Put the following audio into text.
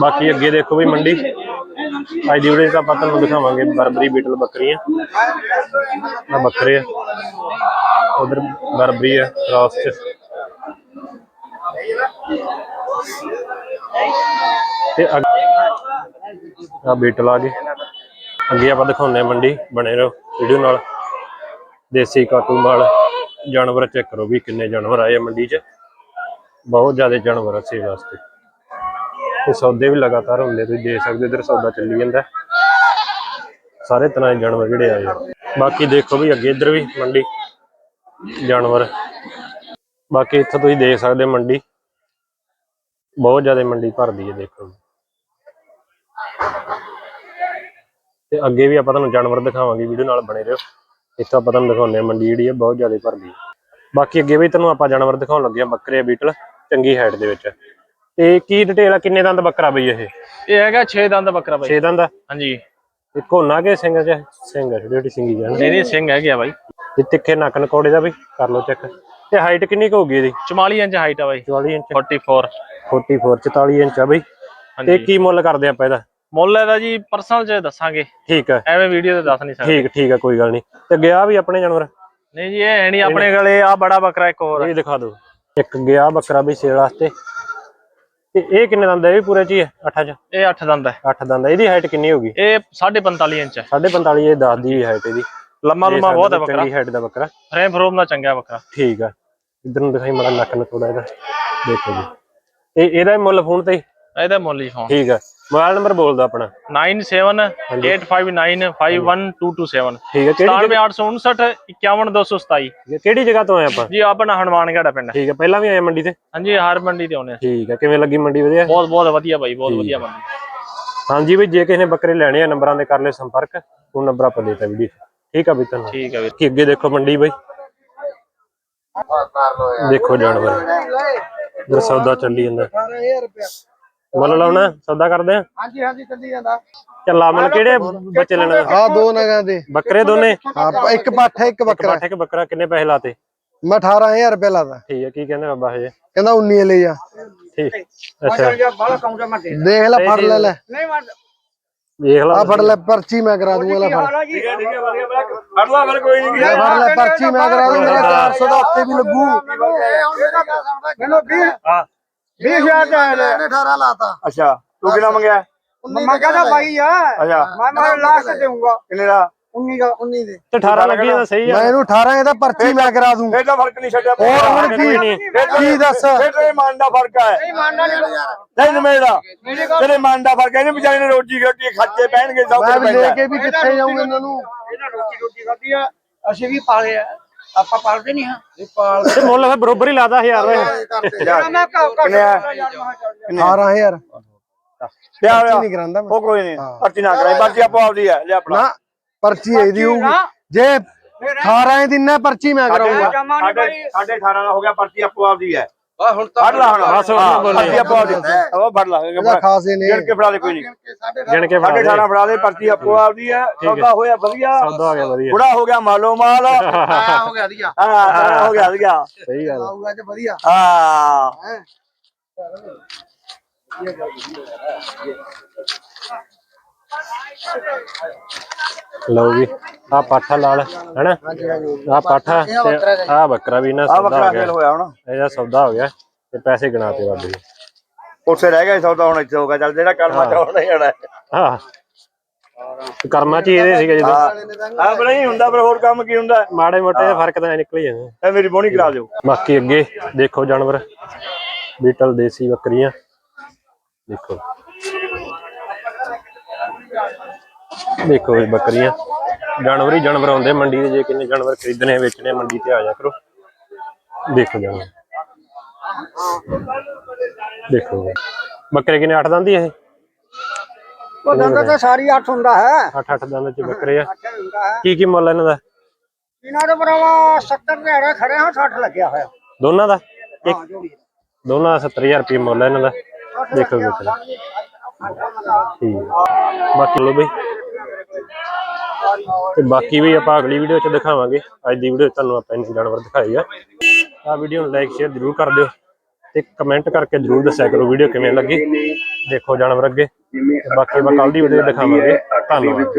ਬਾਕੀ ਅੱਗੇ ਦੇਖੋ ਵੀ ਮੰਡੀ। ਅੱਜ ਦੀ ਵੀਡੀਓ ਤਾਂ ਆਪਾਂ ਤੁਹਾਨੂੰ ਦਿਖਾਵਾਂਗੇ ਬਰਬਰੀ ਬੀਟਲ ਬੱਕਰੀਆਂ ਆ। ਬੱਕਰੇ ਆ। ਉਧਰ ਬਰਬਰੀ ਆ ਕ੍ਰਾਸ ਚ। ਤੇ ਆ ਬੀਟਲ ਆ ਗਏ ਅੱਗੇ ਆਪਾਂ ਦਿਖਾਉਂਦੇ ਆ ਮੰਡੀ, ਬਣੇ ਰਹੋ ਵੀਡੀਓ ਨਾਲ। ਦੇਸੀ ਕਾਟੂ ਮਾਲ ਜਾਨਵਰ ਚੈੱਕ ਕਰੋ ਵੀ ਕਿੰਨੇ ਜਾਨਵਰ ਆਏ ਆ ਮੰਡੀ 'ਚ। ਬਹੁਤ ਜ਼ਿਆਦਾ ਜਾਨਵਰ ਆ ਸੇਲ ਵਾਸਤੇ। ਤੇ ਸੌਦੇ ਵੀ ਲਗਾਤਾਰ ਹੁੰਦੇ, ਤੁਸੀਂ ਦੇਖ ਸਕਦੇ ਹੋ ਇਧਰ ਸੌਦਾ ਚੱਲੀ ਜਾਂਦਾ। ਸਾਰੇ ਤਰ੍ਹਾਂ ਦੇ ਜਾਨਵਰ ਜਿਹੜੇ ਆਏ ਬਾਕੀ ਦੇਖੋ ਵੀ ਅੱਗੇ ਇਧਰ ਵੀ ਮੰਡੀ, ਜਾਨਵਰ। ਬਾਕੀ ਇੱਥੇ ਤੁਸੀਂ ਦੇਖ ਸਕਦੇ ਹੋ ਮੰਡੀ। ਬਹੁਤ ਜ਼ਿਆਦਾ ਮੰਡੀ ਭਰਦੀ ਹੈ, ਦੇਖੋ। ਤੇ ਅੱਗੇ ਵੀ ਆਪਾਂ ਤੁਹਾਨੂੰ ਜਾਨਵਰ ਦਿਖਾਵਾਂਗੇ, ਵੀਡੀਓ ਨਾਲ ਬਣੇ ਰਹੋ। ਇੱਥੇ ਆਪਾਂ ਤੁਹਾਨੂੰ ਦਿਖਾਉਂਦੇ ਹਾਂ ਮੰਡੀ ਜਿਹੜੀ ਹੈ, ਬਹੁਤ ਜ਼ਿਆਦਾ ਭਰਦੀ ਹੈ। ਬਾਕੀ ਅੱਗੇ ਵੀ ਤੁਹਾਨੂੰ ਆਪਾਂ ਜਾਨਵਰ ਦਿਖਾਉਣ ਲੱਗੇ ਆ ਬੱਕਰੇ, ਬੀਟਲ, ਚੰਗੀ ਹਾਈਟ ਦੇ ਵਿੱਚ। ਤੇ ਕੀ ਡਿਟੇਲ ਆ? ਕਿੰਨੇ ਦੰਦ ਬੱਕਰਾ ਬਈ ਇਹ? ਇਹ ਹੈਗਾ 6 ਦੰਦ ਬੱਕਰਾ ਬਾਈ। 6 ਦੰਦ ਆ? ਹਾਂਜੀ। ਤੇ ਕੋਨਾ ਕੇ ਸਿੰਘ ਚ ਸਿੰਘ ਆ? ਛੋਟੀ ਛੋਟੀ ਸਿੰਗੀ ਜਾਨ ਨਹੀਂ ਨਹੀਂ ਸਿੰਘ ਹੈਗੇ ਆ ਬਾਈ। ਤੇ ਤਿੱਖੇ ਨੱਕ ਨਕੋੜੇ ਦਾ ਵੀ ਕਰ ਲਓ ਚੈੱਕ ਤੇ ਹਾਈਟ ਕਿੰਨੀ ਕੁ ਹੋਊਗੀ ਇਹਦੀ? 44 ਇੰਚ ਹਾਈਟ ਆ ਬਾਈ। 44 ਇੰਚ। 44 44 44 ਇੰਚ ਆ ਬਈ। ਤੇ ਕੀ ਮੁੱਲ ਕਰਦੇ ਆਪਾਂ ਇਹਦਾ? ਮੁੱਲ ਇਹਦਾ ਜੀ ਪਰਸਨਲ ਚ ਦੱਸਾਂਗੇ। ਠੀਕ ਆ। ਐਵੇਂ ਵੀਡੀਓ ਤੇ ਦੱਸ ਨਹੀਂ ਸਕਦੇ। ਠੀਕ ਠੀਕ ਆ ਕੋਈ ਗੱਲ ਨਹੀਂ। ਤੇ ਗਿਆ ਵੀ ਆਪਣੇ ਜਾਨਵਰ? ਨਹੀਂ ਜੀ ਇਹ ਹੈ ਨਹੀਂ ਆਪਣੇ ਗਲੇ ਆ ਬੜਾ ਬੱਕਰਾ ਇੱਕ ਹੋਰ। ਇਹ ਦਿਖਾ ਦਿਓ। ਇੱਕ ਗਿਆ ਬੱਕਰਾ ਵੀ ਸੇਲ ਵਾਸਤੇ। ਤੇ ਇਹ ਕਿੰਨੇ ਦੰਦ ਆ ਇਹ ਵੀ ਪੂਰੇ ਚ ਹੀ ਹੈ ਅੱਠਾਂ ਚ? ਇਹ 8 ਦੰਦ ਹੈ। ਅੱਠ ਦੰਦ ਆ ਇਹਦੀ ਹਾਈਟ ਕਿੰਨੀ ਹੋਗੀ ਇਹ 45 ਇੰਚ ਹੈ। 45 ਇਹ 10 ਦੀ ਹਾਈਟ ਇਹਦੀ। ਲੰਮਾ ਲੰਮਾ ਬਹੁਤ ਹੈ ਬੱਕਰਾ ਚੰਗੀ ਹਾਈਟ ਦਾ ਬੱਕਰਾ ਫਰੇਮ ਫਰੋਮ ਦਾ ਚੰਗਾ ਹੈ ਬੱਕਰਾ ਠੀਕ ਆ। ਇਧਰ ਨੂੰ ਦਿਖਾਈ ਮੜਾ ਨੱਕ ਨਕੋੜਾ ਇਹਦਾ। ਦੇਖੋ ਜੀ। ਇਹ ਇਹਦਾ ਮੁੱਲ ਫੋਨ ਤੇ ਹੀ? ਇਹਦਾ ਮੁੱਲ ਹੀ ਫੋਨ। ਠੀਕ ਆ। ਮੋਬਾਈਲ ਨੰਬਰ ਬੋਲ ਦਿਓ ਆਪਣਾ 9785951227 ਠੀਕ ਆ ਕਿਹੜੀ 97859 51227 ਜਗ੍ਹਾ- ਕਿਹੜੀ ਜਗ੍ਹਾ ਤੋਂ ਆਏ ਆਪਾਂ ਜੀ ਆਪਣਾ ਹਨੂਮਾਨਗੜ੍ਹ ਪਿੰਡ ਠੀਕ ਆ ਪਹਿਲਾਂ ਵੀ ਆਏ ਮੰਡੀ ਤੇ ਹਾਂਜੀ ਹਰ ਮੰਡੀ ਤੇ ਆਉਨੇ ਆ ਠੀਕ ਆ ਕਿਵੇਂ ਲੱਗੀ ਮੰਡੀ ਵਧੀਆ ਬਹੁਤ ਬਹੁਤ ਵਧੀਆ ਬਾਈ ਬਹੁਤ ਵਧੀਆ ਮੰਡੀ ਹਾਂਜੀ ਵੀ ਜੇ ਕਿਸੇ ਨੇ ਬੱਕਰੇ ਲੈਣੇ ਆ ਨੰਬਰਾਂ ਦੇ ਕਰ ਲਿਓ ਸੰਪਰਕ ਉਹ ਨੰਬਰ ਆਪਾਂ ਦੇਤਾ ਵੀਡੀਓ ਠੀਕ ਆ ਵੀ ਤੁਹਾਨੂੰ ਠੀਕ ਹੈ ਵੀਰ ਕਿ ਅੱਗੇ ਦੇਖੋ ਮੰਡੀ ਬਾਈ ਦੇਖੋ ਜਾਨਵਰ ਸੌਦਾ ਚੱਲੀ ਜਾਂਦਾ 18000 ਰੁਪਇਆ ਮੁੱਲ ਲਾਉਣਾ ਸੌਦਾ ਕਰਦੇ ਆ? ਹਾਂਜੀ ਹਾਂਜੀ ਚੱਲੀ ਜਾਂਦਾ। ਚੱਲਾ ਮਨ ਕਿਹੜੇ ਬੱਚੇ ਲੈਣੇ ਆ? ਆ ਦੋ ਨਗਾਂ ਦੇ ਬੱਕਰੇ ਦੋਨੇ? ਹਾਂ ਇੱਕ ਪੱਠ ਹੈ ਇੱਕ ਇੱਕ ਬੱਕਰਾ। ਪੱਠੇ ਇੱਕ ਬੱਕਰਾ ਕਿੰਨੇ ਪੈਸੇ ਲਾਤੇ? ਮੈਂ 18000 ਰੁਪਇਆ ਲਾਦਾ ਠੀਕ ਹੈ ਕੀ ਕਹਿੰਦੇ ਬਾਬਾ ਹਜੇ? ਕਹਿੰਦਾ 19 ਲੈ ਜਾ ਠੀਕ ਅੱਛਾ। ਦੇਖ ਲੈ। ਫੜ ਲੈ ਲੈ। ਦੇਖ ਲਾ। ਆ ਫੜ ਲੈ ਪਰਚੀ ਮੈਂ ਕਰਾ ਦੂੰਗਾ ਲੈ ਫੜ। ਲੈ ਫੜ ਲੈ ਪਰਚੀ ਮੈਂ ਕਰਾ ਦੂੰ ਮੇਰਾ 400 ਦਾ ਉੱਤੇ ਵੀ ਲੱਗੂ। ਮੈਨੂੰ 20 ਹਾਂ। 20000 ਦਾ ਲੈ 18 ਲਾਤਾ। ਅੱਛਾ ਤੂੰ ਕਿੰਨਾ ਮੰਗਿਆ? ਮੈਂ ਕਹਿੰਦਾ ਬਾਈ ਆ ਅੱਛਾ। ਮੈਂ ਮੈਂ ਲਾਸਟ ਦੇਊਂਗਾ। ਕਿੰਨੇ ਦਾ? 19 ਦਾ। 19 ਦੇ। ਤੇ 18 ਲੱਗੀ ਤਾਂ ਸਹੀ ਆ। ਮੈਂ ਇਹਨੂੰ 18 ਇਹਦਾ ਪਰਚੀ ਮੈਂ ਕਰਾ ਦੂੰ। ਫੇਰ ਤਾਂ ਫ਼ਰਕ ਨਹੀਂ ਛੱਡਿਆ। ਹੋਰ ਹੁਣ ਕੀ ਨਹੀਂ। ਕੀ ਦੱਸ? ਫੇਰ ਤੇ ਮਨ ਦਾ ਫ਼ਰਕ ਹੈ। ਨਹੀਂ ਮੰਨਣਾ ਨਹੀਂ ਯਾਰ। ਨਹੀਂ ਨਮੇੜਾ ਤੇਰੇ ਮਨ ਦਾ ਫ਼ਰਕ ਹੈ। ਇਹਨੇ ਵਿਚਾਰੇ ਨੇ ਰੋਟੀ ਰੋਟੀ ਖਰਚੇ ਪੈਣਗੇ ਸਭ ਮੈਂ ਕੁਝ ਵੀ ਲੈ ਪੈਂਦਾ। ਕੇ ਵੀ ਕਿੱਥੇ ਜਾਊਂ ਇਹਨਾਂ ਨੂੰ। ਇਹਨਾਂ ਰੋਟੀ ਰੋਟੀ ਖਾਧੀ ਆ ਅਸੀਂ ਵੀ ਪਾਲੇ ਆ। ਆਪਾਂ ਪਾਲਦੇ ਨਹੀਂ ਹਾਂ ਤੇ ਮੁੱਲ ਫਿਰ ਬਰੋਬਰ ਹੀ ਲਾਦਾ 1000 ਵੇ ਮੈਂ ਘਰ ਕਿੰਨੇ ਆ? 18000 ਪਿਆ ਪਰਚੀ ਹੋਇਆ? ਨਹੀਂ ਕਰਾਂਦਾ ਉਹ ਕੋਈ ਨਹੀਂ ਪਰਚੀ ਨਾ ਕਰਾਈ ਪਰਚੀ ਆਪੋ ਆਪਦੀ ਹੈ ਲੈ ਆਪਣਾ। ਨਾ ਪਰਚੀ ਇਹਦੀ ਹੋਊਗੀ। ਜੇ 18 ਦਿਨ ਨਾ ਪਰਚੀ ਮੈਂ ਕਰਾਉਂਗਾ ਸਾਡੇ ਸਾਡੇ 18 ਦਾ ਹੋ ਗਿਆ ਪਰਚੀ ਆਪੋ ਆਪਦੀ ਹੈ ਆ ਹੁਣ ਫੜ ਲਾ ਹੁਣ ਬਸ ਉਹ ਹਾਂ, ਬੋਲੀ। ਪਰਚੀ ਆਪੋ ਆਪਦੀ ਉਹ ਫੜ ਲਾ ਇਹਦਾ ਖਾਸੇ ਨੇ ਗਿਣ ਕੇ ਫੜਾ ਦੇ ਕੋਈ ਨਹੀਂ। ਗਿਣ ਕੇ ਫੜਾ ਸਾਡੇ ਦੇ। 18 ਫੜਾ ਦੇ ਪਰਚੀ ਆਪੋ ਆਪਦੀ ਹੈ ਸੌਦਾ ਹੋਇਆ ਵਧੀਆ। ਸੌਦਾ ਹੋ ਗਿਆ ਵਧੀਆ। ਬੁੜਾ ਹੋ ਗਿਆ ਮਾਲੋ ਮਾਲ। ਆ ਹੋ ਗਿਆ ਦੀਆ ਹਾਂ ਸਾਰਾ ਹੋ ਗਿਆ ਵਧੀਆ। ਸਹੀ ਗੱਲ ਆਊਗਾ ਤੇ ਵਧੀਆ। ਹਾਂ। ਲਓ ਵੀ ਆ ਪਾਠਾ ਲਾਲ ਹੈਨਾ? ਆ ਪਾਠਾ ਤੇ ਆ ਬੱਕਰਾ ਵੀ ਨਾ ਆ ਸੌਦਾ ਹੋ ਗਿਆ। ਹੋਇਆ ਹੁਣ। ਇਹਦਾ ਸੌਦਾ ਹੋ ਗਿਆ ਤੇ ਪੈਸੇ ਗਿਣਾਤੇ ਬਾਬੇ ਜੀ। ਉੱਥੇ ਰਹਿ ਗਿਆ ਸੌਦਾ ਹੁਣ ਇੱਥੇ ਹੋ ਗਿਆ। ਚੱਲ ਜਿਹੜਾ ਕਰਮਾ ਚਾਹਣਾ ਹੀ ਜਾਣਾ। ਹਾਂ। ਕਰਮਾਂ ਚ ਹੀ ਇਹਦੇ ਸੀਗੇ ਜਦੋਂ। ਆ ਬੜਾ ਹੀ ਹੁੰਦਾ ਪਰ ਹੋਰ ਕੰਮ ਕੀ ਹੁੰਦਾ? ਮਾੜੇ ਮੋਟੇ ਜਿਹੇ ਫ਼ਰਕ ਤਾਂ ਨਿਕਲ ਹੀ ਜਾਂਦੇ ਇਹ ਮੇਰੀ ਬੋਣੀ ਕਰਾ ਦਿਓ। ਬਾਕੀ ਅੱਗੇ ਦੇਖੋ ਜਾਨਵਰ। ਬੀਟਲ ਦੇਸੀ ਬੱਕਰੀਆਂ। ਦੇਖੋ। ਦੇਖੋ ਇਹ ਬੱਕਰੀਆਂ। ਜਾਨਵਰ ਹੀ ਜਾਨਵਰ ਆਉਂਦੇ ਮੰਡੀ ਦੇ ਜੇ ਕਿੰਨੇ ਜਾਨਵਰ ਖਰੀਦਣੇ ਵੇਚਣੇ ਮੰਡੀ ਤੇ ਆ ਜਾ ਕਰੋ। ਦੇਖੋ ਜਾਨਵਰ। ਦੇਖੋ। ਬੱਕਰੇ ਕਿੰਨੇ ਅੱਠ ਦੰਦ ਹੀ ਇਹ? ਉਹ ਦੰਦ ਤਾਂ ਸਾਰੀ 8 ਹੁੰਦਾ ਹੈ। ਅੱਠ ਅੱਠ ਦੰਦ ਚ ਬੱਕਰੇ ਆ। ਕੀ ਕੀ ਮੁੱਲ ਇਹਨਾਂ ਦਾ? ਇਹਨਾਂ ਦੇ ਭਰਾਵਾ 70 ਘੇੜੇ ਖੜੇ ਹਾਂ 60 ਲੱਗਿਆ ਹੋਇਆ। ਦੋਨਾਂ ਦਾ? ਇੱਕ ਦੋਨਾਂ ਦਾ 70000 ਰੁਪਏ ਮੁੱਲ ਇਹਨਾਂ ਦਾ। ਦੇਖੋ ਦੇਖੋ ਠੀਕ। ਬਾਕੀ ਲੋ ਬਈ। ਤੇ ਬਾਕੀ ਵੀ ਆਪਾਂ ਅਗਲੀ ਵੀਡੀਓ ਚ ਦਿਖਾਵਾਂਗੇ। ਅੱਜ ਦੀ ਵੀਡੀਓ ਤੁਹਾਨੂੰ ਆਪਾਂ ਇੰਨੇ ਜਾਨਵਰ ਦਿਖਾਏ ਆ। ਆ ਵੀਡੀਓ ਨੂੰ ਲਾਈਕ ਸ਼ੇਅਰ ਜ਼ਰੂਰ ਕਰ ਦਿਓ। ਤੇ ਕਮੈਂਟ ਕਰਕੇ ਜਰੂਰ ਦੱਸਿਆ ਕਰੋ ਵੀਡੀਓ ਕਿਵੇਂ ਲੱਗੀ। ਦੇਖੋ ਜਾਨਵਰ ਅੱਗੇ। ਬਾਕੀ ਆਪਾਂ ਕੱਲ ਦੀ ਵੀਡੀਓ ਦਿਖਾਵਾਂਗੇ। ਧੰਨਵਾਦ।